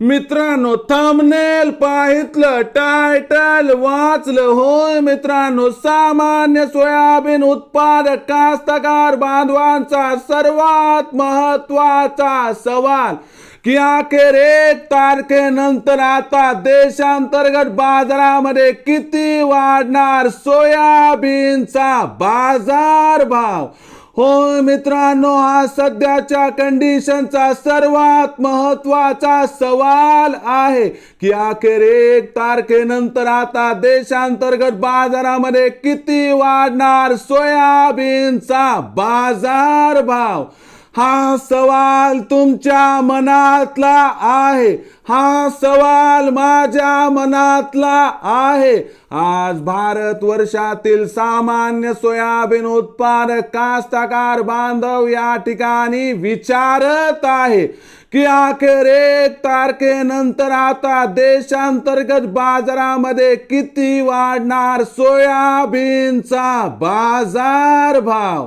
मित्रांनो thumbnail पाहितलं title वाचलं. होय मित्रांनो सामान्य सोयाबीन उत्पादक कास्तकार बांधवांचा सर्वात महत्त्वाचा सवाल की अखेर एक तारखेनंतर आता देशांतर्गत बाजारामध्ये किती वाढणार सोयाबीनचा बाजार भाव हो मित्रांनो हा सध्याच्या कंडिशनचा सर्वात महत्त्वाचा सवाल आहे की अखेर एक तारखेनंतर आता देशांतर्गत बाजारामध्ये किती वाढणार सोयाबीनचा बाजार भाव हा सवाल तुमच्या मनातला आहे. हा सवाल माझ्या मनातला आहे. आज भारत वर्षातील सामान्य सोयाबीन उत्पादक कास्तकार बांधव या ठिकाणी विचारत आहे की अखेर एक तारखेनंतर आता देशांतर्गत बाजारामध्ये किती वाढणार सोयाबीनचा बाजार भाव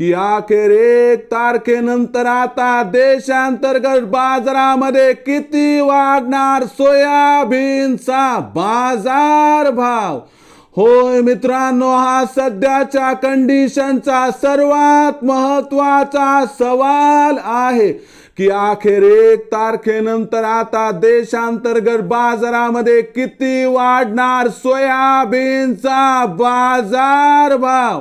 की अखेर एक तारखेनंतर आता देशांतर्गत बाजारामध्ये किती वाढणार सोयाबीनचा बाजार भाव? होय मित्रांनो हा सध्याच्या कंडिशनचा सर्वात महत्त्वाचा सवाल आहे की अखेर एक तारखेनंतर आता देशांतर्गत बाजारामध्ये किती वाढणार सोयाबीनचा बाजार भाव?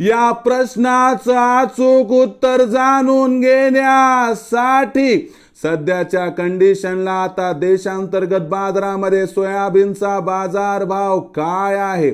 या प्रश्नाचं अचूक उत्तर जाणून घेण्यासाठी सध्याच्या कंडिशनला आता देशांतर्गत बाजारामध्ये सोयाबीनचा बाजार भाव काय आहे?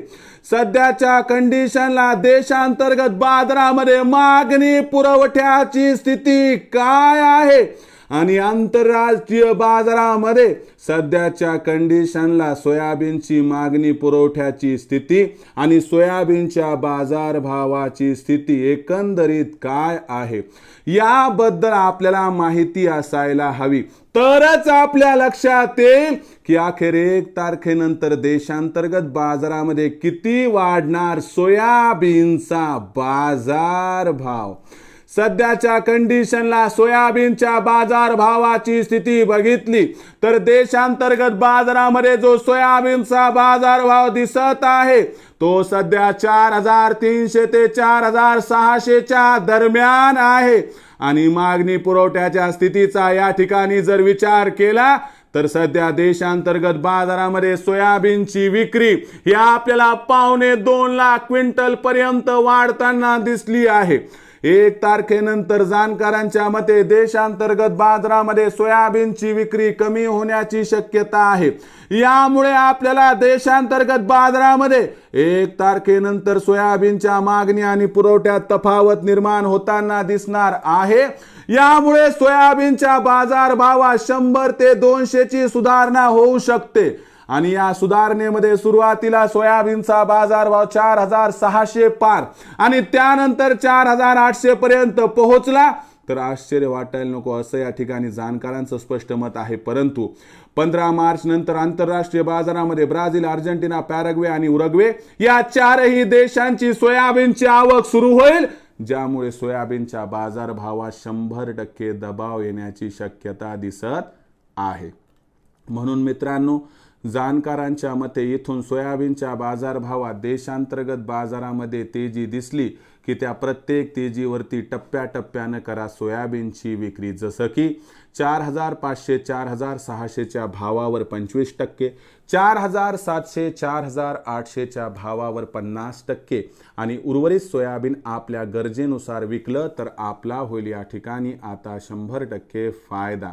सध्याच्या कंडिशनला देशांतर्गत बाजारामध्ये मागणी पुरवठ्याची स्थिती काय आहे? आणि आंतरराष्ट्रीय बाजारामध्ये सध्याच्या कंडिशनला सोयाबीनची मागणी पुरवठ्याची स्थिती आणि सोयाबीनच्या बाजारभावाची स्थिती एकंदरीत काय आहे? याबद्दल आपल्याला माहिती असायला हवी. तरच आपल्या लक्षात येईल की अखेर एक तारखेनंतर देशांतर्गत बाजारामध्ये किती वाढणार सोयाबीनचा बाजार भाव सध्याच्या कंडिशनला सोयाबीनच्या बाजार भावाची स्थिती बघितली तर देशांतर्गत बाजारामध्ये जो सोयाबीनचा बाजार भाव दिसत आहे तो सध्या चार हजार तीनशे ते चार हजार सहाशेच्या दरम्यान आहे. आणि मागणी पुरवठ्याच्या स्थितीचा या ठिकाणी जर विचार केला तर सध्या देशांतर्गत बाजारामध्ये सोयाबीनची विक्री ही आपल्याला पावणे दोन लाख क्विंटल पर्यंत वाढताना दिसली आहे. एक तारखेनंतर जाणकारांच्या मते देशांतर्गत बाजारामध्ये सोयाबीनची विक्री कमी होण्याची शक्यता आहे. यामुळे आपल्याला देशांतर्गत बाजारामध्ये एक तारखेनंतर सोयाबीनच्या मागणी आणि पुरवठ्यात तफावत निर्माण होताना दिसणार आहे. यामुळे सोयाबीनच्या बाजार भावात शंभर ते दोनशेची सुधारणा होऊ शकते. आणि या सुधारणेमध्ये सुरुवातीला सोयाबीनचा बाजारभाव चार हजार सहाशे पार आणि त्यानंतर चार हजार आठशे पर्यंत पोहोचला. तर आश्चर्य वाटायला नको असं या ठिकाणी जाणकारांचं स्पष्ट मत आहे. परंतु पंधरा मार्च नंतर आंतरराष्ट्रीय बाजारामध्ये ब्राझील अर्जेंटिना पॅराग्वे आणि उरग्वे या चारही देशांची सोयाबीनची आवक सुरू होईल ज्यामुळे सोयाबीनच्या बाजारभावात शंभर टक्के दबाव येण्याची शक्यता दिसत आहे. म्हणून मित्रांनो जाणकारांच्या मते इथून सोयाबीनच्या बाजारभावात देशांतर्गत बाजारामध्ये तेजी दिसली की त्या प्रत्येक तेजीवरती टप्प्याटप्प्यानं करा सोयाबीनची विक्री. जसं की चार हजार पाचशे चार हजार सहाशेच्या भावावर पंचवीस टक्के चार हजार सातशे चार हजार आठशेच्या भावावर पन्नास टक्के आणि उर्वरित सोयाबीन आपल्या गरजेनुसार विकलं तर आपला होईल या ठिकाणी आता शंभर टक्के फायदा.